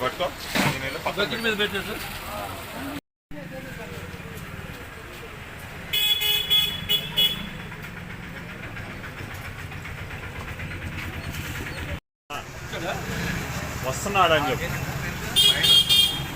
పట్టుకో నేను వెళ్ళి పక్కన బకెట్ మీద పెట్టారు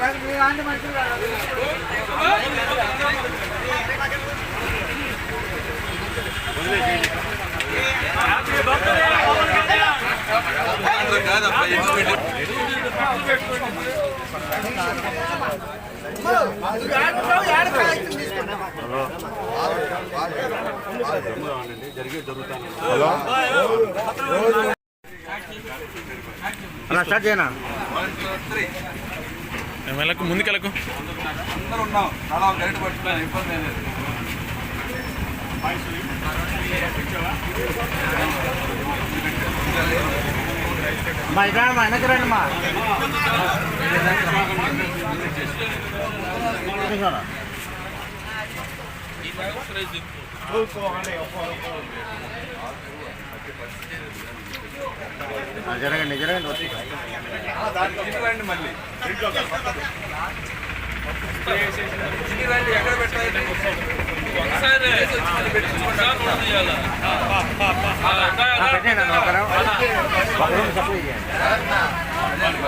వస్తున్నాడు అని హలో అలా స్టార్ట్ చేయనా? వెళ్ళకు ముందుకెళ్ళకు. అందరూ ఉన్నాం చాలా గరిట పట్టుకున్నాను ఇబ్బంది ఏం లేదు. మా ఇక్కడ మా వెనక్కి రండి మా. జరగండి జరగండి వచ్చి ఇంటికి మళ్ళీ ఎక్కడ పెట్టాలి పెట్టండి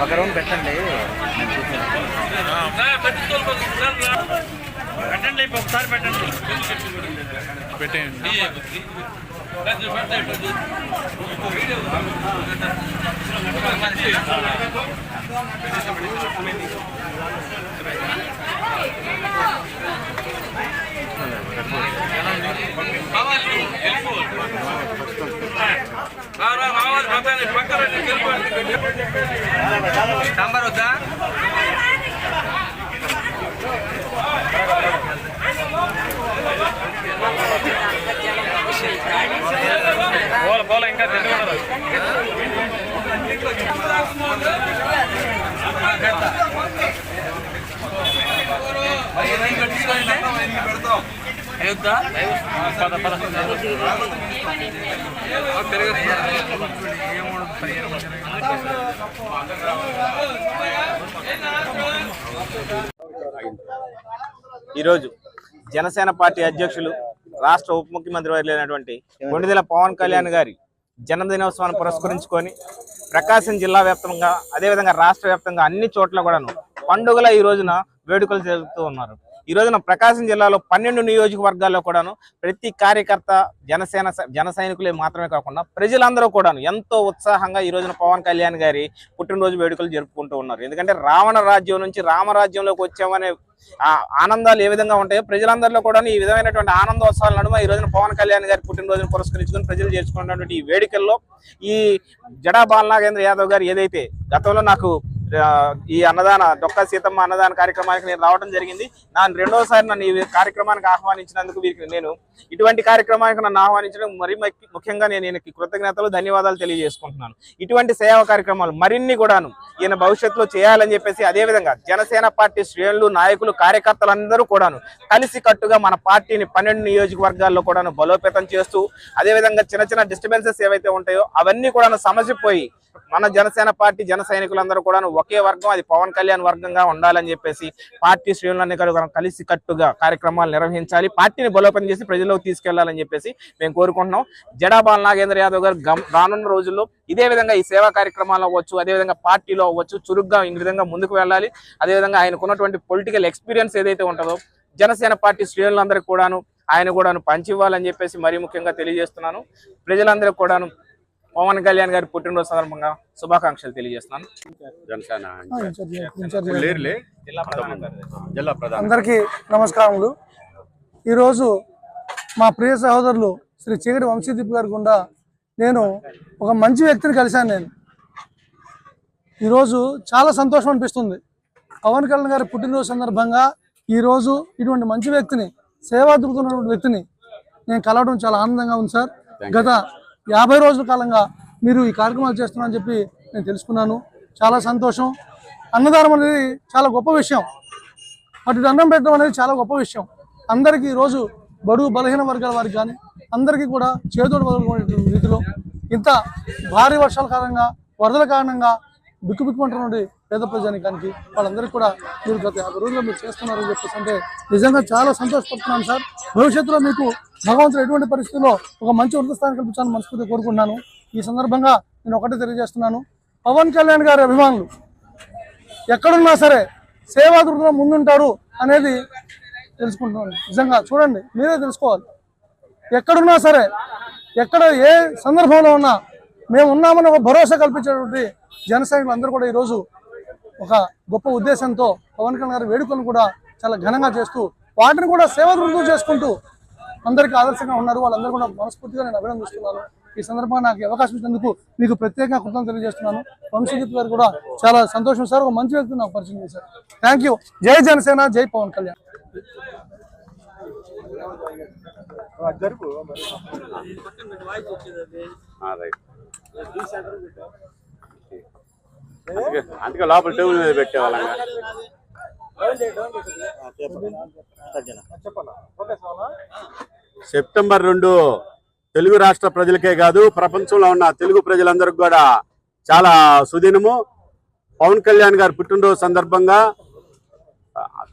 ఒక రౌండ్ పెట్టండి పెట్టండి ఒకసారి పెట్టండి పెట్టేయండి సాంబార్ వద్దా అయ్యొద్దా పద పద ఈరోజు జనసేన పార్టీ అధ్యక్షులు రాష్ట్ర ఉప ముఖ్యమంత్రి వర్యులైనటువంటి కొండిదెల పవన్ కళ్యాణ్ గారి జన్మదినోత్సవాన్ని పురస్కరించుకొని ప్రకాశం జిల్లా వ్యాప్తంగా అదేవిధంగా రాష్ట్ర వ్యాప్తంగా అన్ని చోట్ల కూడాను పండుగల ఈ రోజున వేడుకలు జరుపుతూ ఉన్నారు. ఈ రోజున ప్రకాశం జిల్లాలో పన్నెండు నియోజకవర్గాల్లో కూడాను ప్రతి కార్యకర్త జనసేన జన సైనికులే మాత్రమే కాకుండా ప్రజలందరూ కూడాను ఎంతో ఉత్సాహంగా ఈ రోజున పవన్ కళ్యాణ్ గారి పుట్టినరోజు వేడుకలు జరుపుకుంటూ ఉన్నారు. ఎందుకంటే రావణ రాజ్యం నుంచి రామరాజ్యంలోకి వచ్చామనే ఆ ఆనందాలు ఏ విధంగా ఉంటాయో ప్రజలందరిలో కూడా ఈ విధమైనటువంటి ఆనందోత్సవాల నడుమ ఈ రోజున పవన్ కళ్యాణ్ గారి పుట్టినరోజును పురస్కరించుకుని ప్రజలు చేసుకున్నటువంటి ఈ వేడుకల్లో ఈ జడా బాలనాగేంద్ర యాదవ్ గారు ఏదైతే గతంలో నాకు ఈ అన్నదాన దొక్క సీతమ్మ అన్నదాన కార్యక్రమానికి నేను రావడం జరిగింది. నన్ను రెండోసారి నన్ను ఈ కార్యక్రమానికి ఆహ్వానించినందుకు వీరికి నేను ఇటువంటి కార్యక్రమానికి నన్ను ఆహ్వానించడం మరీ ముఖ్యంగా నేను ఈయనకి కృతజ్ఞతలు ధన్యవాదాలు తెలియజేసుకుంటున్నాను. ఇటువంటి సేవా కార్యక్రమాలు మరిన్ని కూడాను ఈయన భవిష్యత్తులో చేయాలని చెప్పేసి అదేవిధంగా జనసేన పార్టీ శ్రేణులు నాయకులు కార్యకర్తలందరూ కూడాను కలిసి కట్టుగా మన పార్టీని పన్నెండు నియోజకవర్గాల్లో కూడాను బలోపేతం చేస్తూ అదేవిధంగా చిన్న చిన్న డిస్టర్బెన్సెస్ ఏవైతే ఉంటాయో అవన్నీ కూడాను సమసిపోయి మన జనసేన పార్టీ జన సైనికులందరూ కూడాను ఒకే వర్గం అది పవన్ కళ్యాణ్ వర్గంగా ఉండాలని చెప్పేసి పార్టీ శ్రేణులన్నీ కూడా కలిసి కట్టుగా కార్యక్రమాలు నిర్వహించాలి. పార్టీని బలోపేతం చేసి ప్రజల్లోకి తీసుకెళ్ళాలని చెప్పేసి మేము కోరుకుంటున్నాం. జడాబాల్ నాగేంద్ర యాదవ్ గారు గమ్- రానున్న రోజుల్లో ఇదే విధంగా ఈ సేవా కార్యక్రమాలు అవ్వచ్చు అదే విధంగా పార్టీలో అవ్వచ్చు చురుగ్గా ఈ విధంగా ముందుకు వెళ్ళాలి. అదే విధంగా ఆయనకున్నటువంటి పొలిటికల్ ఎక్స్పీరియన్స్ ఏదైతే ఉంటుందో జనసేన పార్టీ శ్రేణులందరికీ కూడాను ఆయన కూడాను పంచివ్వాలని చెప్పేసి మరీ ముఖ్యంగా తెలియజేస్తున్నాను. ప్రజలందరికీ కూడాను పవన్ కళ్యాణ్ గారి పుట్టినరోజు సందర్భంగా శుభాకాంక్షలు తెలియజేస్తున్నాను. అందరికీ నమస్కారములు. ఈరోజు మా ప్రియ సహోదరులు శ్రీ చీకటి వంశీదీప్ గారి గుండా నేను ఒక మంచి వ్యక్తిని కలిశాను నేను. ఈరోజు చాలా సంతోషం అనిపిస్తుంది. పవన్ కళ్యాణ్ గారి పుట్టినరోజు సందర్భంగా ఈరోజు ఇటువంటి మంచి వ్యక్తిని సేవా దృక్కున్నటువంటి వ్యక్తిని నేను కలవడం చాలా ఆనందంగా ఉంది సార్. గత యాభై రోజుల కాలంగా మీరు ఈ కార్యక్రమాలు చేస్తున్నారని చెప్పి నేను తెలుసుకున్నాను. చాలా సంతోషం. అన్నదానం అనేది చాలా గొప్ప విషయం. అటు అన్నం పెట్టడం అనేది చాలా గొప్ప విషయం. అందరికీ ఈరోజు బడుగు బలహీన వర్గాల వారికి కానీ అందరికీ కూడా చేదోడు వదులుకునే రీతిలో ఇంత భారీ వర్షాల కారణంగా వరదల కారణంగా బిక్కుబిక్కుమంటున్నటువంటి పేద ప్రజానికానికి వాళ్ళందరికీ కూడా మీరు గత యాభై రోజుల్లో మీరు చేస్తున్నారని చెప్పేసి అంటే నిజంగా చాలా సంతోషపడుతున్నాను సార్. భవిష్యత్తులో మీకు భగవంతుడు ఎటువంటి పరిస్థితుల్లో ఒక మంచి వృద్ధస్థానం కల్పించాలని మనస్ఫూర్తి కోరుకున్నాను ఈ సందర్భంగా నేను ఒకటే తెలియజేస్తున్నాను. పవన్ కళ్యాణ్ గారి అభిమానులు ఎక్కడున్నా సరే సేవా దృఢంలో ముందుంటారు అనేది తెలుసుకుంటున్నాను. నిజంగా చూడండి మీరే తెలుసుకోవాలి. ఎక్కడున్నా సరే ఎక్కడ ఏ సందర్భంలో ఉన్నా మేము ఉన్నామని ఒక భరోసా కల్పించేటువంటి జన అందరూ కూడా ఈరోజు ఒక గొప్ప ఉద్దేశంతో పవన్ కళ్యాణ్ గారి వేడుకలను కూడా చాలా ఘనంగా చేస్తూ వాటిని కూడా సేవా దృఢం చేసుకుంటూ అందరికీ ఆదర్శంగా ఉన్నారు వాళ్ళందరూ కూడా మనస్ఫూర్తిగా నేను అభినందిస్తున్నాను ఈ సందర్భంగా నాకు అవకాశం ఇచ్చినందుకు మీకు ప్రత్యేకంగా కృతజ్ఞతలు తెలియజేస్తున్నాను వంశీజిత్ గారు కూడా చాలా సంతోషం సార్ ఒక మంచి వ్యక్తిని నాకు పరిచయం చేశారు థ్యాంక్ యూ జై జనసేన జై పవన్ కళ్యాణ్ ఆ, రైట్. అందుకే- లోపల టేబుల్ మీద పెట్టేవాళ్ళంగా సెప్టెంబర్ రెండు తెలుగు రాష్ట్ర ప్రజలకే కాదు ప్రపంచంలో ఉన్న తెలుగు ప్రజలందరికీ కూడా చాలా సుదినము. పవన్ కళ్యాణ్ గారు పుట్టినరోజు సందర్భంగా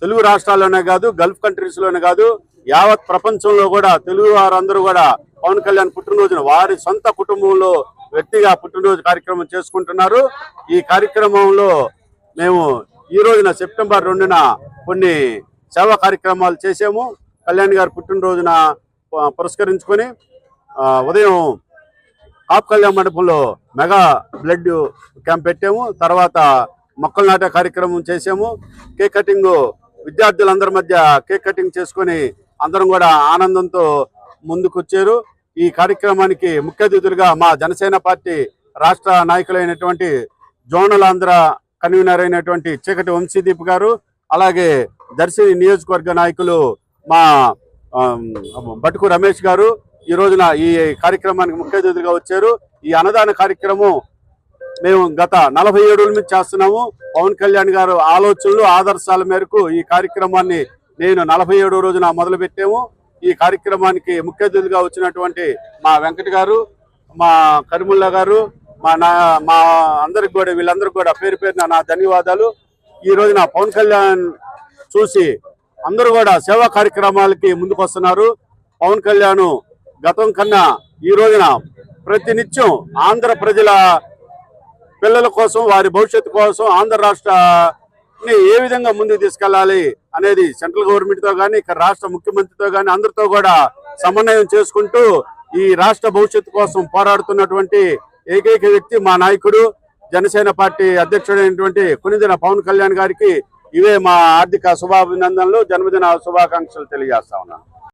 తెలుగు రాష్ట్రాల్లోనే కాదు గల్ఫ్ కంట్రీస్లోనే కాదు యావత్ ప్రపంచంలో కూడా తెలుగు వారందరూ కూడా పవన్ కళ్యాణ్ పుట్టినరోజున వారి సొంత కుటుంబంలో వ్యక్తిగా పుట్టినరోజు కార్యక్రమం చేసుకుంటున్నారు. ఈ కార్యక్రమంలో మేము ఈ రోజున సెప్టెంబర్ రెండున కొన్ని సేవా కార్యక్రమాలు చేసాము కళ్యాణ్ గారి పుట్టినరోజున పురస్కరించుకొని ఉదయం ఆప్ కళ్యాణ మండపంలో మెగా బ్లడ్ క్యాంప్ పెట్టాము. తర్వాత మొక్కలు నాటే కార్యక్రమం చేసాము కేక్ కటింగ్ విద్యార్థులందరి మధ్య కేక్ కటింగ్ చేసుకొని అందరం కూడా ఆనందంతో ముందుకొచ్చారు. ఈ కార్యక్రమానికి ముఖ్య అతిథులుగా మా జనసేన పార్టీ రాష్ట్ర నాయకులైనటువంటి జోనల్ ఆంధ్ర కన్వీనర్ అయినటువంటి చీకటి వంశీదీప్ గారు అలాగే దర్శి నియోజకవర్గ నాయకులు మా బటుకు రమేష్ గారు ఈ రోజున ఈ కార్యక్రమానికి ముఖ్య అతిథులుగా వచ్చారు. ఈ అన్నదాన కార్యక్రమం మేము గత నలభై ఏడుల నుంచి చేస్తున్నాము. పవన్ కళ్యాణ్ గారు ఆలోచనలు ఆదర్శాల మేరకు ఈ కార్యక్రమాన్ని నేను నలభై ఏడో రోజున మొదలు పెట్టాము ఈ కార్యక్రమానికి ముఖ్య అతిథులుగా వచ్చినటువంటి మా వెంకట గారు మా కరిముల్లా గారు మా నా మా అందరికి కూడా వీళ్ళందరికీ కూడా పేరు పేరున నా ధన్యవాదాలు. ఈ రోజున పవన్ కళ్యాణ్ చూసి అందరూ కూడా సేవా కార్యక్రమాలకి ముందుకు వస్తున్నారు పవన్ కళ్యాణ్ గతం కన్నా ఈ రోజున ప్రతినిత్యం ఆంధ్ర ప్రజల పిల్లల కోసం వారి భవిష్యత్తు కోసం ఆంధ్ర రాష్ట్రాన్ని ఏ విధంగా ముందుకు తీసుకెళ్ళాలి అనేది సెంట్రల్ గవర్నమెంట్తో కానీ ఇక్కడ రాష్ట్ర ముఖ్యమంత్రితో కానీ అందరితో కూడా సమన్వయం చేసుకుంటూ ఈ రాష్ట్ర భవిష్యత్తు కోసం పోరాడుతున్నటువంటి ఏకైక వ్యక్తి మా నాయకుడు జనసేన పార్టీ అధ్యక్షుడైనటువంటి కొనిదిన పవన్ కళ్యాణ్ గారికి ఇవే మా ఆర్థిక శుభాభినందనలు. జన్మదిన శుభాకాంక్షలు తెలియజేస్తా ఉన్నాను.